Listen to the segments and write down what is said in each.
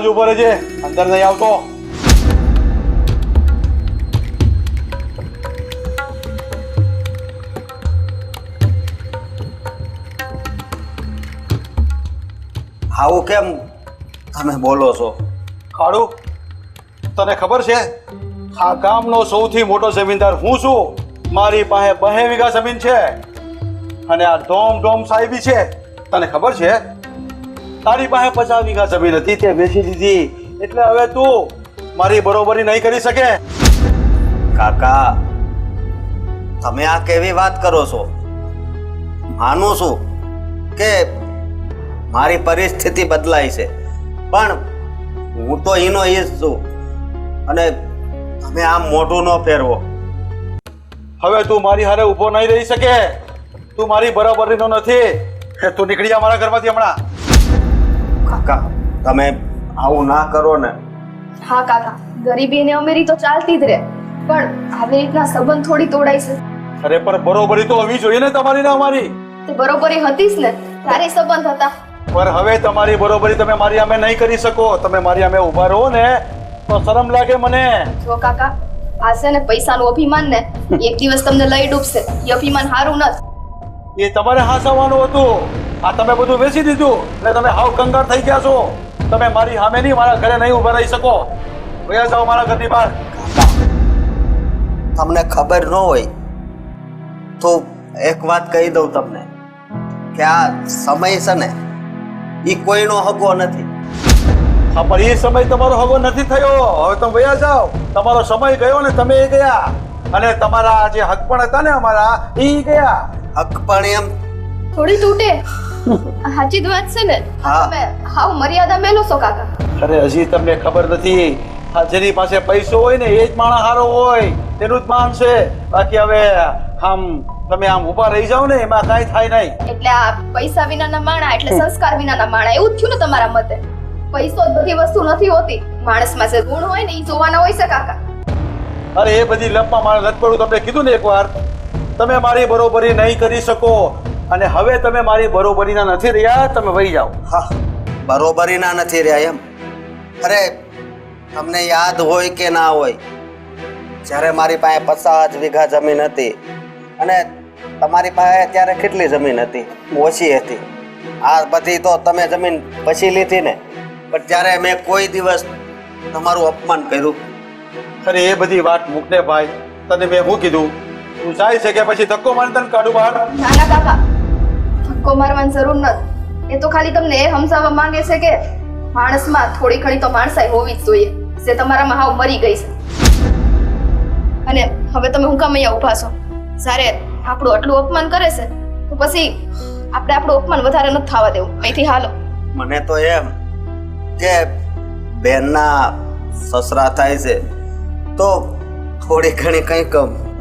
ત્યાં જ ઊભો રહેજે. અંદર નહીં આવતો. આવું કેમ તમે બોલો છો? ખાડુ તને ખબર છે? આ ગામનો સૌથી મોટો જમીનદાર હું છું. મારી પાસે બહે વીઘા જમીન છે. અને આ ડોમ ડોમ સાહેબી છે. તને ખબર છે? તારી પાસે પચાસ વીઘા જમીન હતી તે વેચી દીધી. એટલે હવે તું મારી બરોબરી નહીં કરી શકે. કાકા તમે આ કેવી વાત કરો છો? માનું છું કે મારી પરિસ્થિતિ બદલાઈ છે. પણ હું તો એનો એ જ છું અને તમે આમ મોઢું ન ફેરવો. હવે તું મારી હારે ઊભો નહીં રહી શકે. તું મારી બરાબરીનો નથી. તું નીકળી જા મારા ઘરમાંથી હમણાં. કાકા તમે આવું ના કરો ને. હા કાકા ગરીબી અને અમીરી તો ચાલતી જ રહે પણ આવી રીતના સંબંધ થોડી તોડાય છે. અરે પણ બરોબરી તો હોવી જોઈએ ને તમારી ને અમારી. તે બરોબરી હતી જ ને તારે સંબંધ હતા. પણ હવે તમારી બરોબરી તમે મારી અમે નહીં કરી શકો. તમે મારી અમે ઊભા રહો ને તો શરમ લાગે મને. જો કાકા આ છે ને પૈસાનું અભિમાન ને એક દિવસ તમને લઈ ડૂબશે. એ અભિમાન સારું નથી. એ તમારે હાસવાનું હતું. આ તમે બધું વેચી દીધું એટલે તમે હાવ કંગાર થઈ ગયા છો. તમે મારી સામે નહીં મારા ઘરે નહીં ઊભા રહી શકો. વયા જાઓ મારા ઘરની બહાર. તમને ખબર ન હોય તો એક વાત કહી દઉં તમને કે આ સમય છે ને એ કોઈનો હગો નથી. હા પણ એ સમય તમારો હગો નથી થયો. હવે તમે વયા જાઓ. તમારો સમય ગયો ને તમે એ ગયા. અને તમારા જે હક પણ હતા ને અમારા એ ગયા. હક પણ એમ થોડી તૂટે. સાચી જ વાત છે ને? હા. તમે હાવ મર્યાદા મેલો છો કાકા. અરે હજી તમને ખબર નથી. જેની પાસે પૈસો હોય ને એ જ માણા હારો હોય. તેનું જ માન છે. બાકી હવે આમ તમે આમ ઊભા રહી જાઓ ને એમાં કાંઈ થાય નહીં. એટલે આ પૈસા વિનાના માણા એટલે સંસ્કાર વિનાના માણા એવું થયું ને તમારા મતે? પૈસો જ બધી વસ્તુ નથી હોતી. માણસમાં જે ગુણ હોય ને એ જોવાના હોય છે કાકા. અરે એ બધી લપમાં મારે નથી પડવું તમને કીધું ને એકવાર. તમે મારી બરોબરી નહીં કરી શકો. અને હવે તમે મારી બરોબરીના નથી રહ્યા તમે વહી જાઓ. હા બરોબરીના નથી રહ્યા એમ. અરે તમને યાદ હોય કે ના હોય જ્યારે મારી પાસે પચાસ વીઘા જમીન હતી અને તમારી પાસે ત્યારે કેટલી જમીન હતી? ઓછી હતી. આ બધી તો તમે જમીન પછી લીધી ને પણ જ્યારે મેં કોઈ દિવસ તમારું અપમાન કર્યું. અરે એ બધી વાત મૂકને ભાઈ. તને મેં હું કીધું? તું જાય છે કે પછી ધક્કો મારી તને કાઢું બહાર? નાના કાકા. ધક્કો મારવાની જરૂર નથી એ તો ખાલી તમને એ સમજાવવા માંગે છે કે માણસમાં થોડી ઘણી તો માણસાઈ હોવી જ જોઈએ, જે તમારામાં હાવ મરી ગઈ છે. અને હવે તમે હું કામ અહીંયા ઊભા છો? જ્યારે આપણું આટલું અપમાન કરે છે, તો પછી આપણે આપણું અપમાન વધારે નથી થવા દેવું. અહીંથી હાલો. મને તો એમ કે બેનના સસરા થાય છે, તો થોડી ઘણી કંઈક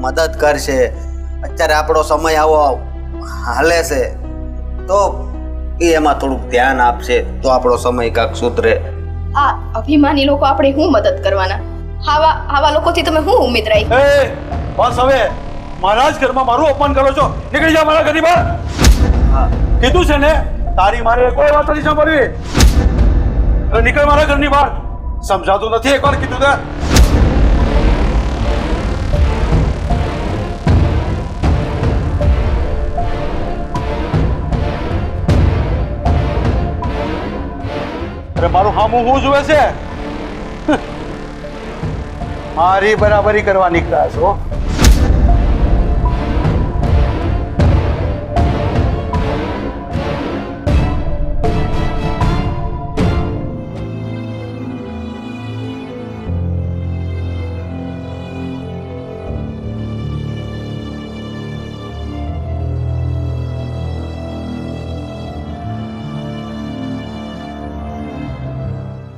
મદદ કરશે. અત્યારે આપણો સમય આવો હાલે છે. તો એ એમાં થોડુંક ધ્યાન આપશે તો આપણો સમય કાંક સુધરે. આ અભિમાની લોકો આપણે શું મદદ કરવાના? આવા આવા લોકોથી તમે શું ઉમેદ રાખી એ બસ હવે. મારા જ ઘરમાં મારું અપમાન કરો છો. નીકળી જા મારા ઘરની બહાર. હા. કીધું છે ને તારી મારે કોઈ વાત નથી સાંભળવી નીકળ મારા ઘરની બહાર. સમજાતું નથી એકવાર કીધું તે. અરે મારું હામું હું જુએ છે? મારી બરાબરી કરવા નીકળ્યા છો.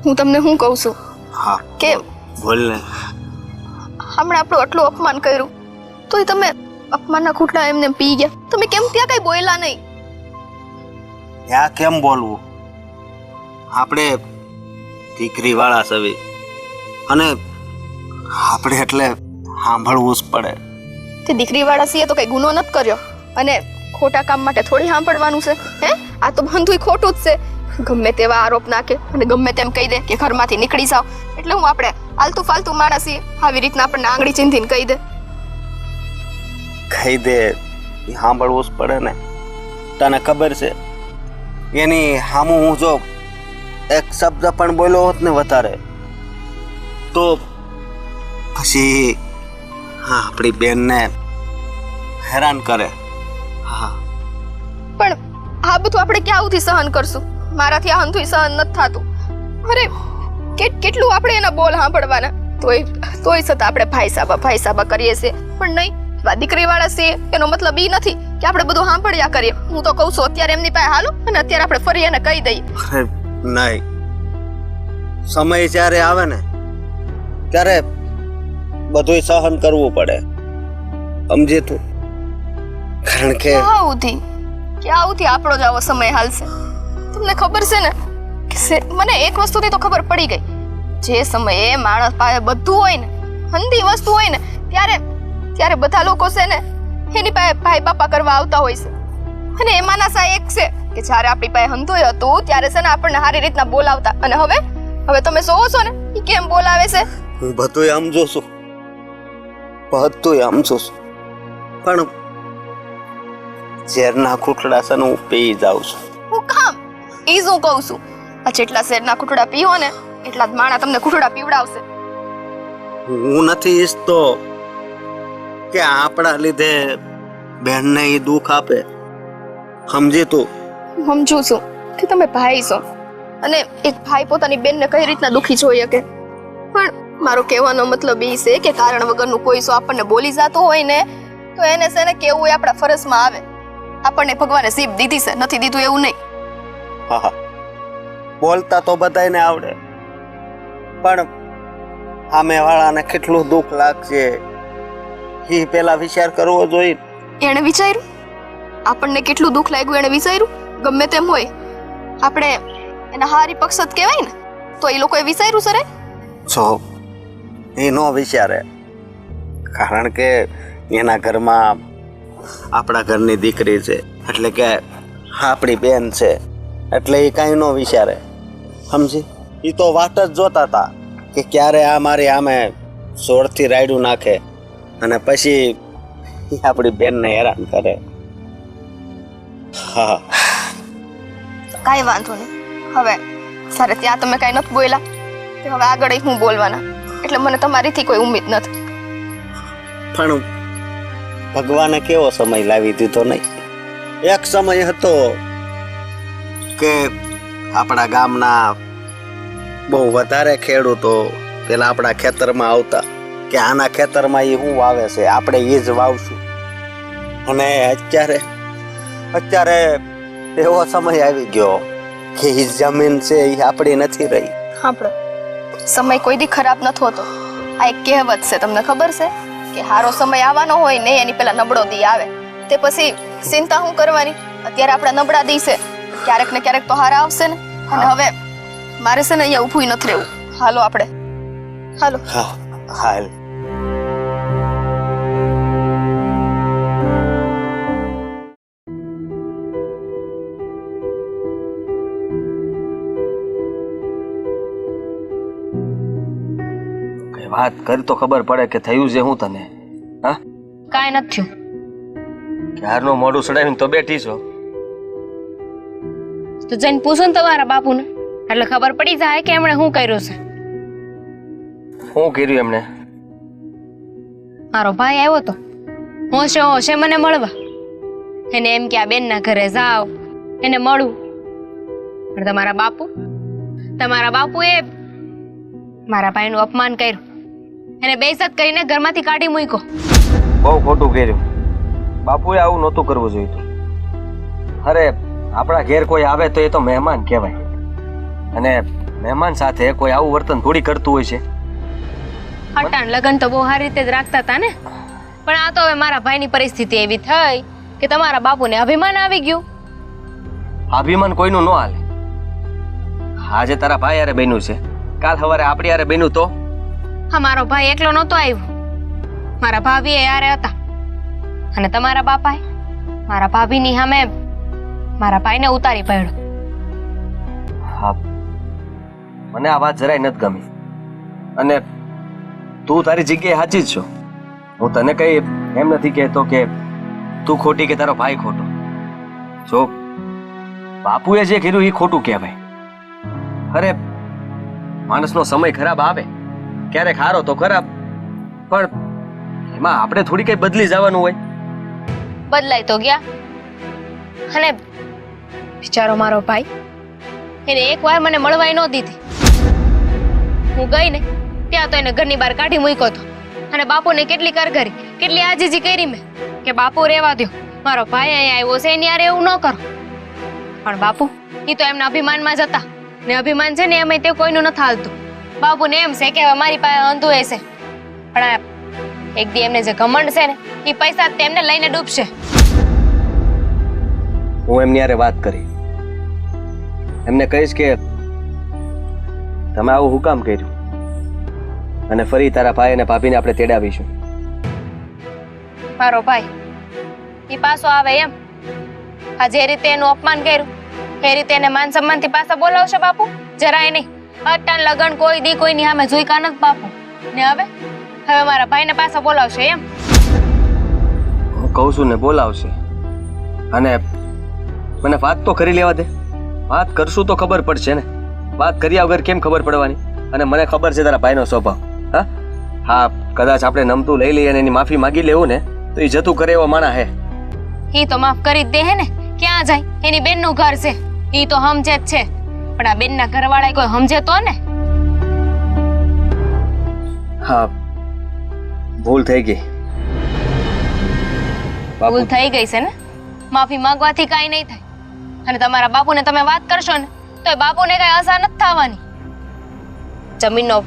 હું તમને શું કહું છું? હા કે બોલ ને હમણાં આપણું આટલું અપમાન કર્યું તોય તમે અપમાનના ખૂટલા એમને પી ગયા. તમે કેમ ત્યાં કઈ બોલ્યા નહીં? ત્યાં કેમ બોલવું? આપણે દીકરી વાળા સવી અને આપણે એટલે સાંભળવું જ પડે. તે દીકરી વાળા છીએ તો કઈ ગુનો નથી કર્યો. અને ખોટા કામ માટે થોડી સાંભળવાનું છે હે? આ તો બંધુય ખોટું જ છે. ગમે તેવા આરોપ નાખે અને ગમે તેમ કહી દે કે ઘરમાંથી નીકળી જાવ એટલે હું આપણે આલતુ ફાલતુ માણસ આવી રીતના આપણને આંગળી ચીંધીને કહી દે. કહી દે સાંભળવું જ પડે ને. તને ખબર છે એની હામું હું જો એક શબ્દ પણ બોલ્યો હોત ને વધારે તો પછી હા આપણી બેનને હેરાન કરે. હા પણ આ બધું આપણે ક્યાંથી સહન કરશું? મારાથી આ હંધુય સહન નથી થતું. અરે કેટલું આપણે એના બોલ સાંભળવાના? તોય તોય છતાં આપણે ભાઈ સાબા ભાઈ સાબા કરીએ છીએ. પણ નહીં દીકરીવાળા છે એનો મતલબ એ નથી કે આપણે બધું સાંભળ્યા કરીએ. હું તો કહું છું અત્યારે એમની પાસે હાલો અને અત્યારે આપણે ફરી એને કહી દઈએ. નહીં. સમય જ્યારે આવે ને ત્યારે બધુંય સહન કરવું પડે. સમજી તું? કારણ કે ક્યાંથી ક્યાંથી આપણો જ આવો સમય હાલશે? તમને ખબર છે ને કે મને એક વસ્તુથી તો ખબર પડી ગઈ. જે સમયે માણસ પાસે બધું હોય ને હંધી વસ્તુ હોય ને ત્યારે ત્યારે બધા લોકો છે ને એની પાસે ભાઈ બાપા કરવા આવતા હોય છે. અને એમાંના સા એક છે કે જ્યારે આપણી પાસે હંધોય હતું ત્યારે છે ને આપણને સારી રીતના બોલાવતા. અને હવે હવે તમે જોવો છો ને એ કેમ બોલાવે છે? હું બધુંય આમ છું બધુંય આમ છું પણ ઝેરના ખૂટડા છે ને હું પી જાઉં છું. હું કામ? એ જ હું કહું છું. આ જેટલા શેરના કુટડા પીવો ને એટલા જ માણા તમને કુટડા પીવડાવશે. હું નથી ઈચ્છતો કે આપણા લીધે બહેનને એ દુઃખ આપે. સમજે તું? સમજુ છું કે તમે ભાઈ છો અને એક ભાઈ પોતાની બેનને કઈ રીતના દુખી જોઈ શકે? પણ મારો કહેવાનો મતલબ એ છે કે કારણ વગરનું કોઈ સો આપણને બોલી જતો હોય ને તો એને છે ને કેવું એ આપણા ફરજમાં આવે. આપણને ભગવાને સીપ દીધી છે નથી દીધું એવું નહીં. હા હા. બોલતા તો બધાયને આવડે. પણ સામેવાળાને કેટલું દુઃખ લાગશે એ પેલા વિચાર કરવો જોઈએ. એણે વિચાર્યું? આપણને કેટલું દુઃખ લાગ્યું એણે વિચાર્યું? ગમે તેમ હોય. આપણે એના હારી પક્ષ જ કહેવાય ને તો એ લોકોએ વિચાર્યું સરે? જો એ ન વિચારે. કારણ કે એના ઘરમાં આપણા ઘરની દીકરી છે. એટલે કે આપણી બેન છે. એટલે એ કાંઈ ન વિચારે. સમજી? એ તો વાત જ જોતા હતા કે ક્યારે આ મારી આમે સોળથી રાયડું નાખે અને પછી આપણી બેનને હેરાન કરે. હા. કાંઈ વાંધો નહીં. હવે સારે ત્યાં તમે કાંઈ નથી બોલ્યા. હવે આગળ હું બોલવાના. એટલે મને તમારીથી કોઈ ઉમ્મીદ નથી. પણ ભગવાને કેવો સમય લાવી દીધો નહીં? એક સમય હતો કે આપણા ગામના બહુ વધારે ખેડૂતો પેલા આપણા ખેતરમાં આવતા કે આના ખેતરમાં એ શું વાવે છે? આપણે એ જ વાવશું. અને અત્યારે અત્યારે એવો સમય આવી ગયો કે એ જમીન છે એ આપણી નથી રહી. આપણે સમય કોઈ દી ખરાબ નથી હોતો. આ એક કહેવત છે, તમને ખબર છે? કે સારો સમય આવવાનો હોય ને એની પેલા નબળો દી આવે. તે પછી ચિંતા શું કરવાની? અત્યારે આપણા નબળા દી છે. ક્યારેક ને ક્યારેક તો હારા આવશે ને. અને હવે મારે છે ને અહીંયા ઊભું નથી રહેવું. હાલો આપણે. હાલો. હાલ. કઈ વાત કરી તો ખબર પડે કે થયું છે હું તને હા? કાંઈ નથી થયું. ક્યારનું મોઢું સડાવીને તો બેઠી છો? તો જઈને પૂછો ને તમારા બાપુને. એટલે ખબર પડી જાય કે એમણે શું કર્યું છે. શું કર્યું એમણે? મારો ભાઈ આવ્યો તો. હોશે હોશે મને મળવા. એને એમ કે આ બેનના ઘરે જાઓ એને મળું. પણ તમારા બાપુ તમારા બાપુએ મારા ભાઈનું અપમાન કર્યું. એને બેસત કરીને ઘરમાંથી કાઢી મૂક્યો. બહુ ખોટું કર્યું. બાપુએ આવું નહોતું કરવું જોઈતું. અરે આપણા ઘેર કોઈ આવે તો એ તો મહેમાન કહેવાય. અને મહેમાન સાથે કોઈ આવું વર્તન થોડી કરતું હોય છે. હટાણ લગન તો બહુ સારી રીતે જ રાખતા હતા ને. પણ આ તો હવે મારા ભાઈની પરિસ્થિતિ એવી થઈ કે તમારા બાપુને અભિમાન આવી ગયું. અભિમાન કોઈનું ન હાલે. આજે તારા ભાઈ યારે બન્યું છે. કાલ સવારે આપણી યારે બન્યું તો? હા મારો ભાઈ એકલો નહોતો આવ્યો. મારા ભાભી એ યારે હતા. અને તમારા બાપાએ? મારા ભાભીની સામે મારા ભાઈને ઉતારી પડ્યો. હા. મને આ વાત જરાય નથી ગમી. અને તું તારી જગ્યાએ સાચી જ છો. હું તને કઈ એમ નથી કહેતો કે તું ખોટી કે તારો ભાઈ ખોટો. જો બાપુએ જે કર્યું એ ખોટું કહેવાય. અરે માણસનો સમય ખરાબ આવે. ક્યારેક હારો તો ખરાબ. પણ એમાં આપણે થોડી કઈ બદલી જવાનું હોય. બદલાય તો ગયા. અને બિચારો મારો ભાઈ. એને એકવાર મને મળવાય ન દીધી. હું ગઈ ને ત્યાં તો એને ઘરની બહાર કાઢી મૂક્યો હતો. અને બાપુને કેટલી કરગરી, કેટલી આજીજી કરી મેં, કે બાપુ રહેવા દ્યો. મારો ભાઈ અહીંયા આવ્યો છે એની યાર એવું ન કરો. પણ બાપુ એ તો એમના અભિમાનમાં જ હતા. ને અભિમાન છે ને એમ તે કોઈનું નથી હાલતું. બાપુને એમ છે કે મારી પાસે અંધું હશે પણ એક દી એમને જે ઘમંડ છે ને એ પૈસા તેમને લઈને ડૂબશે. હું એમની યારે વાત કરી. એમને કહીશ કે તમે આવું હુકામ કર્યું અને ફરી તારા ભાઈ અને ભાભીને આપણે તેડાવીશું. મારો ભાઈ એ પાછો આવે એમ. આ જે રીતે એનું અપમાન કર્યું એ રીતે એને માન સન્માનથી પાછા બોલાવશે બાપુ? જરાય નહીં. અટાણ લગન કોઈ દી કોઈની સામે જોઈ કા નથી બાપુ. ને હવે? હવે મારા ભાઈને પાછા બોલાવશે એમ. હું કહું છું ને બોલાવશે. અને મને વાત તો કરી લેવા દે. વાત કરશું તો ખબર પડશે ને. વાત કર્યા વગર કેમ ખબર પડવાની? અને મને ખબર છે તારા ભાઈનો સ્વભાવ. હા? હા કદાચ આપણે નમતું લઈ લઈએ અને એની માફી માગી લેવું ને તો એ જતું કરે એવો માણા હે. એ તો માફ કરી દે હે ને. ક્યાં જાય? એની બેનનું ઘર છે. એ તો સમજે જ છે. પણ આ બેનના ઘરવાળા કોઈ સમજે તો ને? હા ભૂલ થઈ ગઈ. ભૂલ થઈ ગઈ છે ને? માફી માંગવાથી કાંઈ નહીં થાય. અને તમારા બાપુને તમે વાત કરશો ને તો બાપુને કઈ અસર નથી થવાની. જમીનનો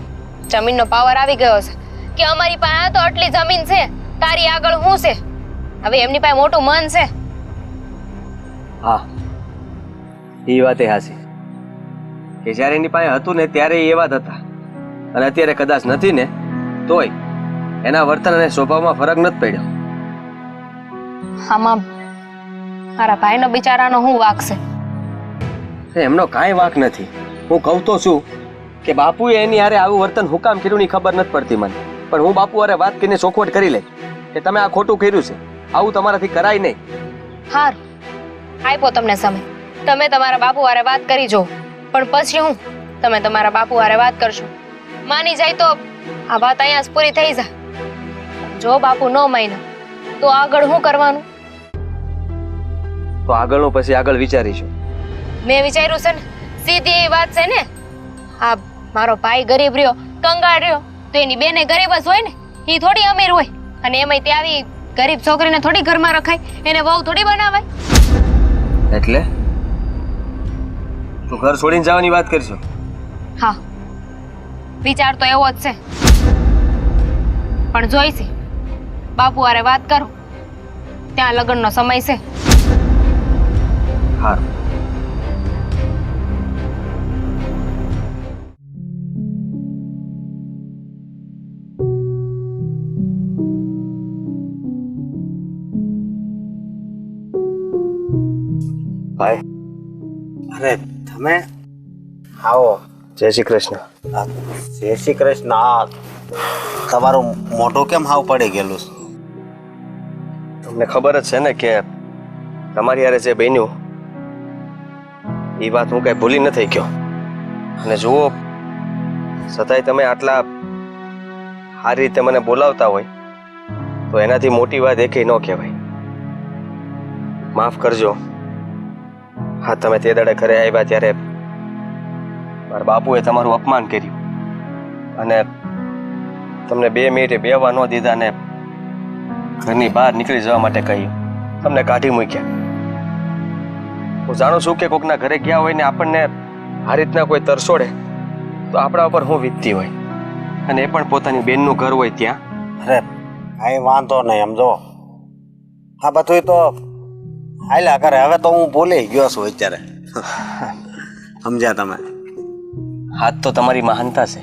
જમીનનો પાવર આવી ગયો છે. કે અમારી પાસે તો આટલી જમીન છે તારી આગળ શું છે? હવે એમની પાસે મોટું મન છે. હા એ વાત એ હાસી કે જ્યારે એની પાસે હતું ને ત્યારે એ વાત હતા. અને અત્યારે કદાચ નથી ને તોય એના વર્તન અને સ્વભાવમાં ફરક નથી પડ્યો. આમાં મારા ભાઈનો બિચારાનો હું વાક છે? એમનો કાંઈ વાક નથી. હું કહું તો છું કે બાપુએ એની હારે આવું વર્તન હુકામ કર્યું ની ખબર નથી પડતી મને. પણ હું બાપુ હારે વાત કરીને ચોખવટ કરી લે કે તમે આ ખોટું કર્યું છે. આવું તમારાથી કરાય નહીં. હાર. આપ્યો તમને સમય. તમે તમારા બાપુ હારે વાત કરી જો. પણ પછી હું તમે તમારા બાપુ હારે વાત કરશો. માની જાય તો આ વાત અહીંયા પૂરી થઈ જાય જો બાપુ ન માન્યો તો આગળ શું કરવાનું? તો આગળનું પછી આગળ વિચારીશું. મેં વિચાર્યું છે ને સીધી એ વાત છે ને આ મારો ભાઈ ગરીબ રહ્યો કંગાળ રહ્યો તો એની બેને ગરીબ જ હોય ને એ થોડી અમીર હોય. અને એમાંય તે આવી ગરીબ છોકરીને થોડી ઘરમાં રખાય એને વહુ થોડી બનાવાય. એટલે? તું ઘર છોડીને જવાની વાત કરશો? હા. વિચાર તો એવો જ છે. પણ જોઈશે. બાપુ આરે વાત કરો. ત્યાં લગ્નનો સમય છે. હા ભાઈ અરે તમે આવો જય શ્રી કૃષ્ણ આ જય શ્રી કૃષ્ણ આ તમારું મોઢું કેમ હાવ પડી ગયેલું છે? તમને ખબર જ છે ને કે તમારી હારે જે બન્યું એ વાત હું કઈ ભૂલી નથી ગયો. અને જુઓ છતાંય તમે આટલા સારી રીતે મને બોલાવતા હોય, તો એનાથી મોટી વાત એકેય ન કહેવાય. માફ કરજો. હા, તમે તે દાડે ઘરે આવ્યા ત્યારે મારા બાપુએ તમારું અપમાન કર્યું. અને તમને બે મિનિટે બેવા ન દીધા ને ઘરની બહાર નીકળી જવા માટે કહ્યું. તમને કાઢી મૂક્યા. હું જાણું છું કે કોકના ઘરે ગયા હોય ને આપણને આ રીતના કોઈ તરસોડે તો આપણા ઉપર હું વીતતી હોય. અને એ પણ પોતાની બેનનું ઘર હોય ત્યાં. અરે કાંઈ વાંધો નહીં સમજો જો હા બધું તો હાલ્યા કરે. હવે તો હું ભૂલી ગયો છું અત્યારે. સમજ્યા તમે? હાથ તો તમારી મહાનતા છે.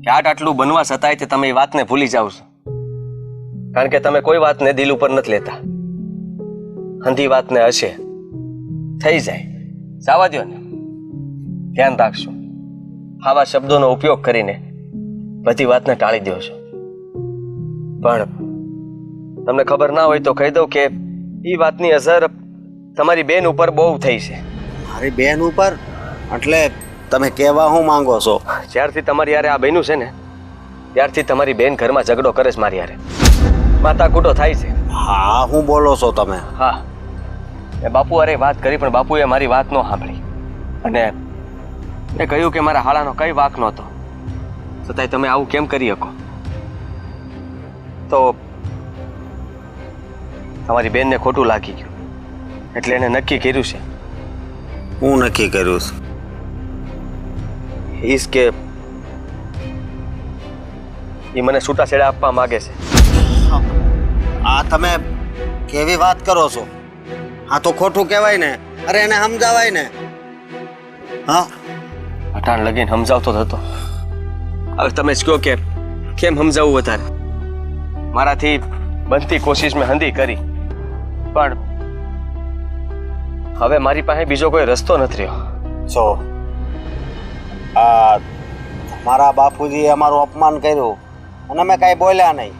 કે આટ આટલું બનવા છતાંય તે તમે એ વાતને ભૂલી જાઓ છો. કારણ કે તમે કોઈ વાતને દિલ ઉપર નથી લેતા. અંધી વાતને હશે. થઈ જાય. જવા દો ને. ધ્યાન રાખશો. આવા શબ્દોનો ઉપયોગ કરીને બધી વાતને ટાળી દો છો. પણ તમને ખબર ના હોય તો કહી દઉં કે એ વાતની અસર તમારી બેન ઉપર બહુ થઈ છે. મારી બેન ઉપર? એટલે તમે કહેવા હું માંગો છો? જ્યારથી તમારી યારે આ બન્યું છે ને ત્યારથી તમારી બેન ઘરમાં ઝઘડો કરે છે મારી યારે માતા કૂટો થાય છે. હા હું બોલો છો તમે. હા. એ બાપુ અરે વાત કરી પણ બાપુએ મારી વાત ન સાંભળી. અને મેં કહ્યું કે મારા હાળાનો કઈ વાક નહોતો. છતાંય તમે આવું કેમ કરી શકો? તો તમારી બેનને ખોટું લાગી ગયું. એટલે એને નક્કી કર્યું છે. હું નક્કી કર્યું છે? ઈસ કે એ મને છૂટાછેડા આપવા માગે છે. આ તમે કેવી વાત કરો છો? આ તો ખોટું કહેવાય ને. અરે એને સમજાવાય ને. હા. અટાણ લગીને સમજાવતો હતો. હવે તમે જ કહો કે કેમ સમજાવવું વધારે? મારાથી બનતી કોશિશ મેં હંધી કરી. પણ હવે મારી પાસે બીજો કોઈ રસ્તો નથી રહ્યો. જો આ મારા બાપુજીએ અમારું અપમાન કર્યું અને અમે કાંઈ બોલ્યા નહીં.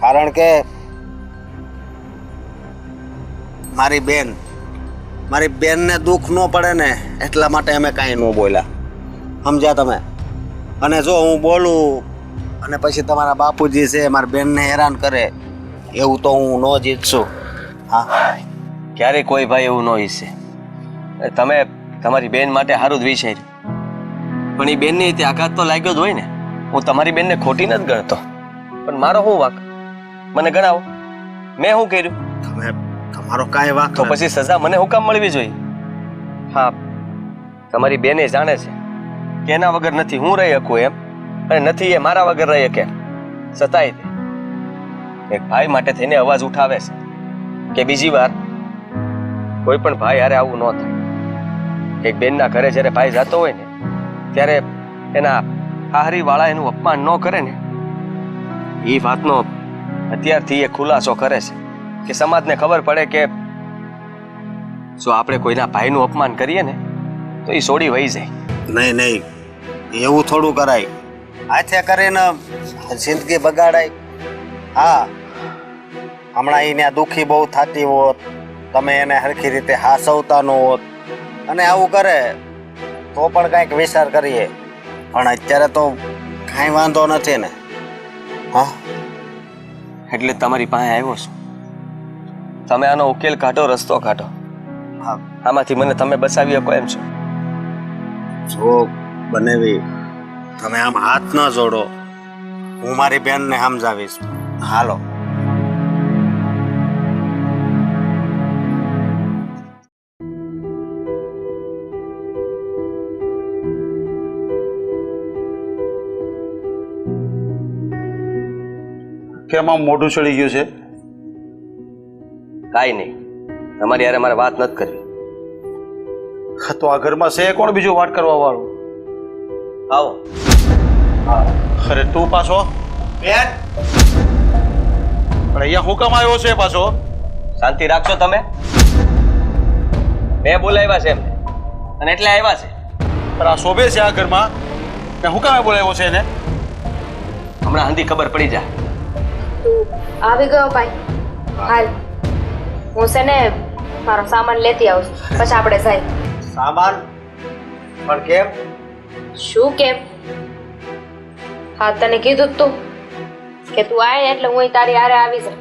કારણ કે મારી બેન. મારી બેનને દુઃખ ન પડે ને એટલા માટે અમે કાંઈ ન બોલ્યા. સમજ્યા તમે? અને જો હું બોલું અને પછી તમારા બાપુજી છે મારી બેનને હેરાન કરે એવું તો હું ન જીતશું. હા? ક્યારેય કોઈ ભાઈ એવું ન ઈચ્છે. તમે તમારી બેન માટે સારું જ વિચાર્યું. પણ એ બેનની તે આઘાત તો લાગ્યો જ હોય ને. હું તમારી બેનને ખોટી નથી ગણતો. પણ મારો શું વાક? મને ગણાવો. મેં શું કર્યું? તમે તમારો કાંઈ વાંક તો પછી સજા મને હુકામ મળવી જોઈએ? હા. તમારી બેને જાણે છે કે એના વગર નથી હું રહી શકું એમ. અને નથી એ મારા વગર રહી શકે છતાંય એક ભાઈ માટે થઈને અવાજ ઉઠાવે છે કે બીજી વાર કોઈ પણ ભાઈ હારે આવું ન થાય. એક બેનના ઘરે જ્યારે ભાઈ જતો હોય ને ત્યારે એના હાહરી વાળા એનું અપમાન ન કરે ને એ વાતનો અત્યારથી એ ખુલાસો કરે છે. કે સમાજને ખબર પડે કે જો આપણે કોઈના ભાઈનું અપમાન કરીએ ને તો એ સોડી વહી જાય. નહીં નહીં. એવું થોડું કરાય. હાથે કરીને જિંદગી બગાડાય. હા હમણાં એને દુઃખી બહુ થતી હોત તમે એને હરખી રીતે હાસવતા ન હોત. અને આવું કરે તો પણ કાંઈક વિચાર કરીએ. પણ અત્યારે તો કાંઈ વાંધો નથી ને. હા? એટલે તમારી પાસે આવ્યો છું. તમે આનો ઉકેલ કાઢો રસ્તો કાઢો. હા. આમાંથી મને તમે બચાવી શકો એમ છો. જો બનેવી તમે આમ હાથ ન જોડો હું મારી બેનને સમજાવીશ. હાલો. કેમ આમ મોઢું ચડી ગયું છે? કાંઈ નહીં. તમારી યારે મારે વાત નથી કરવી. હા, તો આ ઘરમાં છે કોણ બીજું વાત કરવા વાળું? આવો. અરે તું પાછો. બેન? પણ અહીંયા હું કામ આવ્યો છે પાછો? શાંતિ રાખશો તમે? મેં બોલાવ્યા છે એમને. અને એટલે આવ્યા છે. પણ આ શોભે છે આ ઘરમાં? ને હું કામે બોલાવ્યો છે એને? હમણાં હંધી ખબર પડી જાય. આવી ગયો ભાઈ. હાલ. હું છે ને મારો સામાન લેતી આવું છું. પછી આપણે જાય. સામાન? પણ કેમ? શું કેમ? હા તને કીધું જ તું કે તું આય એટલે હું તારી હારે આવી જાય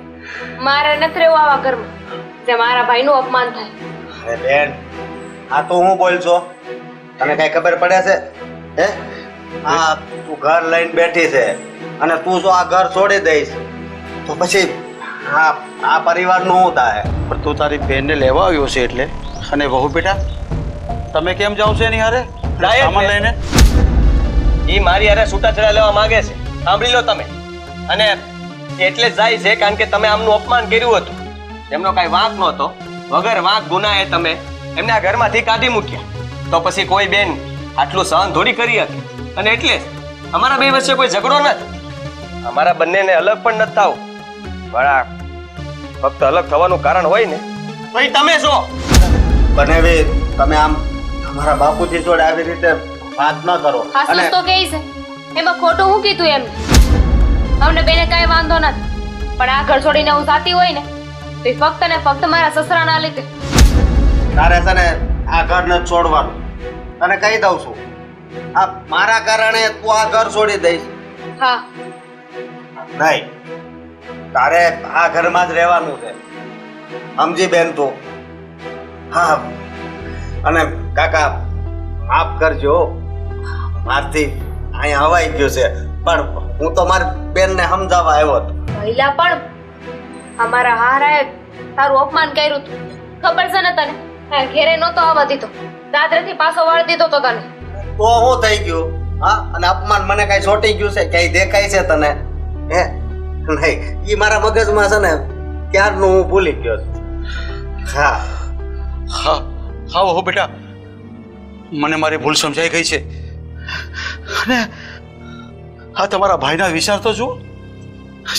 મારે નથી રહેવું આવા ઘરમાં. જે મારા ભાઈનું અપમાન થાય. અરે બેન આ તો હું બોલ છો તને કઈ ખબર પડે છે? હે? આ તું ઘર લઈને બેઠી છે અને તું જો આ ઘર છોડી દઈશ તો પછી આ આ પરિવારનું હતા હે. પણ તું તારી બેનને લેવા આવ્યો છે એટલે? અને વહુ બેટા તમે કેમ જાવ છો એની હારે? સામાન લઈને? એ મારી હારે છૂટાછેડા લેવા માંગે છે. સાંભળી લો તમે. અને એટલે જ જાય છે કારણ કે તમે આમનું અપમાન કર્યું હતું. એમનો કાંઈ વાંક નહોતો. વગર વાંક ગુનાએ તમે એમને આ ઘરમાંથી કાઢી મૂક્યા. તો પછી કોઈ બેન આટલું સહન થોડી કરી હતી અને એટલે અમારા બે વચ્ચે કોઈ ઝઘડો નથી. અમારા બંનેને અલગ પણ નથી થવું. બરા ફક્ત અલગ થવાનું કારણ હોય ને. ભાઈ તમે છો. બનેવી તમે આમ મારા બાપુજી જોડે આવી રીતે વાત ન કરો. હાસુસ તો કહે છે? એમાં ખોટું હું કીધું એમ? અમને બેને કાંઈ વાંધો નથી. પણ આ ઘર છોડીને હું જાતી હોય ને તો એ ફક્ત ને ફક્ત મારા સસરાના લીધે. તારે છે ને આ ઘર નથી છોડવાનું. તને કહી દઉં છું. આ મારા કારણે તું આ ઘર છોડી દઈશ. હા. નહીં તારે આ ઘરમાં જ રહેવાનું છે. સમજી બેન તું. હા. અને કાકા માફ કરજો. મારથી અહીંયા હવાઈ ગયું છે. પણ હું તો મારી બેનને સમજાવવા આવ્યો હતો. પહેલા પણ અમારા હારાએ તારું અપમાન કર્યું હતું ખબર છે ને તને? ઘેરે નહોતો આવવા દીધો. દાદરેથી પાછો વાળ દીધો તો તને. તો હું થઈ ગયું? હા? અને અપમાન મને કઈ છોટી ગયું છે? ક્યાંય દેખાય છે તને? હે? નહીં એ મારા મગજમાં છે ને, ક્યારનું હું ભૂલી ગયો છું. હા. હા હા હો બેટા. મને મારી ભૂલ સમજાઈ ગઈ છે. અને હા તમારા ભાઈના વિચાર તો જુઓ.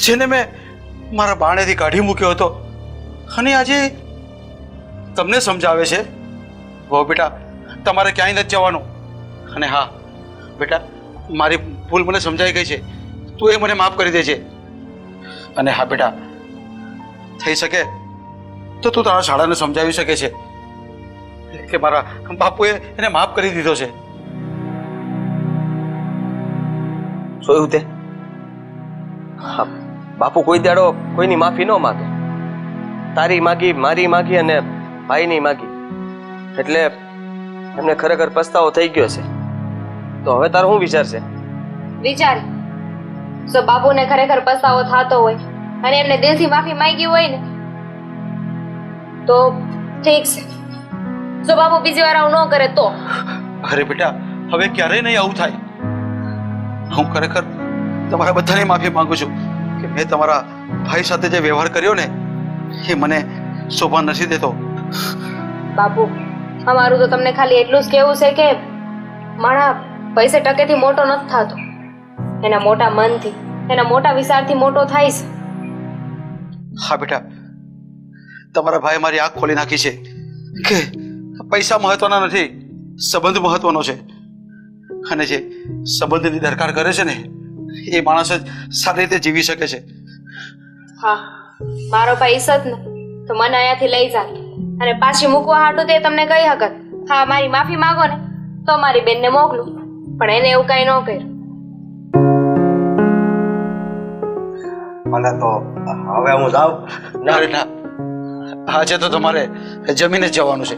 જેને મેં મારા બાણેથી કાઢી મૂક્યો હતો. અને આજે તમને સમજાવે છે. હો બેટા, તમારે ક્યાંય નથી જવાનું. અને હા, બેટા, મારી ભૂલ મને સમજાઈ ગઈ છે. તું એ મને માફ કરી દેજે. અને હા બેટા થઈ શકે તો તું તારા શાળાને સમજાવી શકે છે. કે મારા બાપુએ એને માફ કરી દીધો છે. જોયું તે? હા, બાપુ કોઈ દાડો કોઈની માફી ન માગે. તારી માગી મારી માગી અને ભાઈની માગી. એટલે એમને ખરેખર પસ્તાવો થઈ ગયો છે. તો હવે તારો શું વિચાર છે? વિચાર. જો બાપુને ખરેખર પસ્તાવો થતો હોય અને એમને દિલથી માફી માંગી હોય ને તો ઠીક છે. જો બાપુ બીજી વાર આવું ન કરે તો? અરે બેટા હવે ક્યારેય નહીં આવું થાય. હું ખરેખર તમારા બધાને માફી માંગુ છું કે મેં તમારા ભાઈ સાથે જે વ્યવહાર કર્યો ને એ મને શોભા નથી દેતો. બાપુ અમારું તો તમને ખાલી એટલું જ કહેવું છે કે મારા પૈસે ટકેથી મોટો નથી થતો. એના મોટા મનથી એના મોટા વિચારથી મોટો થાય હા બેટા તમારા ભાઈ મારી આંખ ખોલી નાખી છે કે પૈસા મહત્વના નથી સંબંધ મહત્વનો છે. અને જે સંબંધની દરકાર કરે છે ને એ માણસ જ સારી રીતે જીવી શકે છે. હા મારો ભાઈ ઈસત ને તો મને અહીંયાથી લઈ જા. અને પાછી મૂકવા હાટું તે તમને કહી હકત હા મારી માફી માંગો ને તો મારી બેનને મોકલું. પણ એને એવું કઈ ન કર્યું. મને તો હવે હું જાઉં. ના. આજે તો તમારે જમીને જ જવાનું છે.